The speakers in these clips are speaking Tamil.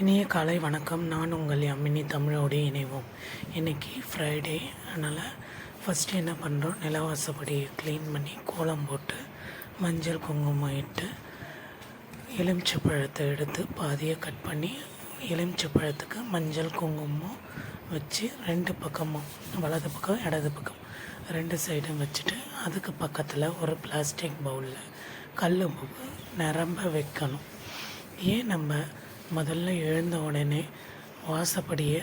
இனிய காலை வணக்கம். நான் உங்கள் அம்மினி தமிழோடு இணைவோம். இன்றைக்கி ஃப்ரைடே அதனால் ஃபஸ்ட்டு என்ன பண்ணுறோம் நிலவாசப்படியை க்ளீன் பண்ணி கோலம் போட்டு மஞ்சள் குங்குமம் இட்டு எலுமிச்சை பழத்தை எடுத்து பாதியை கட் பண்ணி எலுமிச்சை பழத்துக்கு மஞ்சள் குங்குமம் வச்சு ரெண்டு பக்கமும் வலது பக்கம் இடது பக்கம் ரெண்டு சைடும் வச்சுட்டு அதுக்கு பக்கத்தில் ஒரு பிளாஸ்டிக் பவுலில் கல் நிரம்ப வைக்கணும். ஏன் நம்ம முதல்ல எழுந்த உடனே வாசப்படியை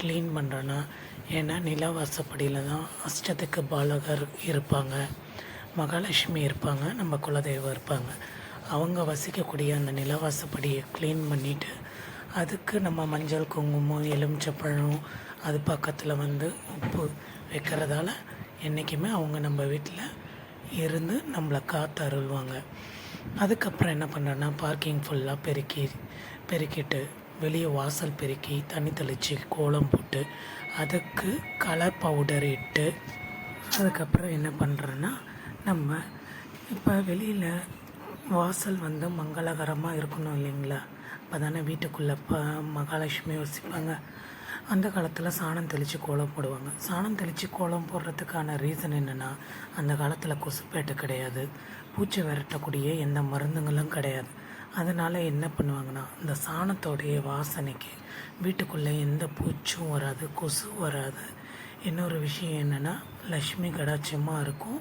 க்ளீன் பண்ணுறோன்னா ஏன்னா நில வாசப்படியில் தான் அஷ்டத்துக்கு பாலகர் இருப்பாங்க. மகாலட்சுமி இருப்பாங்க நம்ம குலதெய்வம் இருப்பாங்க. அவங்க வசிக்கக்கூடிய அந்த நிலவாசப்படியை க்ளீன் பண்ணிவிட்டு அதுக்கு நம்ம மஞ்சள் குங்குமம் எலுமிச்சப்பழம் அது பக்கத்தில் வந்து உப்பு வைக்கிறதால என்றைக்குமே அவங்க நம்ம வீட்டில் இருந்து நம்மளை காத்து அருள்வாங்க. அதுக்கப்புறம் என்ன பண்ணுறேன்னா பார்க்கிங் ஃபுல்லாக பெருக்கி பெருக்கிட்டு வெளியே வாசல் பெருக்கி தண்ணி தெளித்து கோலம் போட்டு அதுக்கு கலர் பவுடர் இட்டு அதுக்கப்புறம் என்ன பண்ணுறேன்னா நம்ம இப்போ வெளியில் வாசல் வந்து மங்களகரமாக இருக்கணும் இல்லைங்களா? அப்போ தானே வீட்டுக்குள்ளே இப்போ மகாலட்சுமி வசிப்பாங்க. அந்த காலத்தில் சாணம் தெளித்து கோலம் போடுவாங்க. சாணம் தெளித்து கோலம் போடுறதுக்கான ரீசன் என்னென்னா அந்த காலத்தில் கொசுப்பேட்டை கிடையாது. பூச்சி விரட்டக்கூடிய எந்த மருந்துங்களும் கிடையாது. அதனால் என்ன பண்ணுவாங்கன்னா இந்த சாணத்தோடைய வாசனைக்கு வீட்டுக்குள்ளே எந்த பூச்சும் வராது கொசு வராது. இன்னொரு விஷயம் என்னென்னா லக்ஷ்மி கடாட்சமாக இருக்கும்.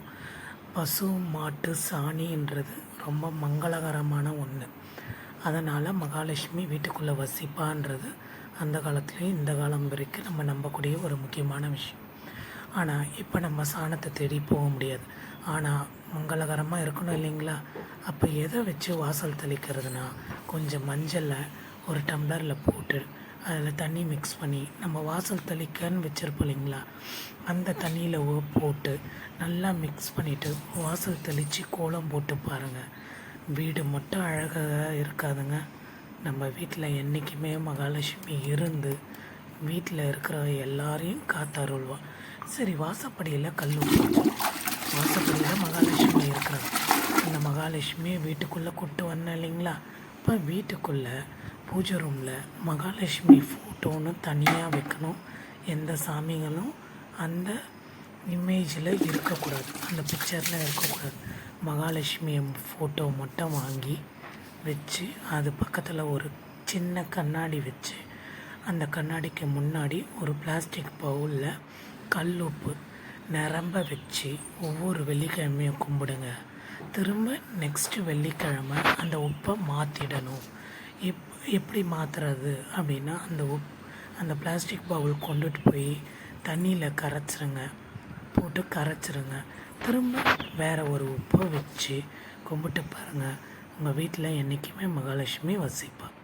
பசு மாட்டு சாணின்றது ரொம்ப மங்களகரமான ஒன்று அதனால் மகாலட்சுமி வீட்டுக்குள்ளே வசிப்பான்றது அந்த காலத்துலேயும் இந்த காலம் வரைக்கும் நம்ம நம்பக்கூடிய ஒரு முக்கியமான விஷயம். ஆனால் இப்போ நம்ம சாணத்தை தேடி போக முடியாது. ஆனால் மங்களகரமாக இருக்கணும் இல்லைங்களா? அப்போ எதை வச்சு வாசல் தெளிக்கிறதுனா கொஞ்சம் மஞ்சளை ஒரு டம்ளரில் போட்டு அதில் தண்ணி மிக்ஸ் பண்ணி நம்ம வாசல் தெளிக்கன்னு வச்சுருப்போம் இல்லைங்களா? அந்த தண்ணியில் போட்டு நல்லா மிக்ஸ் பண்ணிவிட்டு வாசல் தெளித்து கோலம் போட்டு பாருங்கள் வீடு மட்டும் அழகாக இருக்காதுங்க. நம்ம வீட்டில் என்றைக்குமே மகாலட்சுமி இருந்து வீட்டில் இருக்கிற எல்லாரையும் காத்தருள்வாள் சரி வாசப்படியில் கல்லூரி வாசப்படியில் மகாலட்சுமி இருக்கிறாங்க அந்த மகாலட்சுமியை வீட்டுக்குள்ளே கூப்பிட்டு வந்தேன் இல்லைங்களா? இப்போ வீட்டுக்குள்ளே பூஜை ரூமில் மகாலட்சுமி ஃபோட்டோன்னு தனியாக வைக்கணும். எந்த சாமிகளும் அந்த இமேஜில் இருக்கக்கூடாது. அந்த பிக்சரில் இருக்கக்கூடாது. மகாலட்சுமி ஃபோட்டோ மட்டும் வாங்கி வச்சு அது பக்கத்தில் ஒரு சின்ன கண்ணாடி வச்சு அந்த கண்ணாடிக்கு முன்னாடி ஒரு பிளாஸ்டிக் பவுலில் கல் உப்பு நிரம்ப வச்சு ஒவ்வொரு வெள்ளிக்கிழமையும் கும்பிடுங்க. திரும்ப நெக்ஸ்ட்டு வெள்ளிக்கிழமை அந்த உப்பை மாற்றிடணும் எப் எப்படி மாற்றுறது அப்படின்னா அந்த உப் அந்த பிளாஸ்டிக் பவுல் கொண்டுட்டு போய் தண்ணியில் கரைச்சிருங்க. போட்டு கரைச்சிருங்க. திரும்ப வேறு ஒரு உப்பை வச்சு கும்பிட்டு பாருங்கள் உங்கள் வீட்டில் என்றைக்குமே மகாலட்சுமி வசிப்பாள்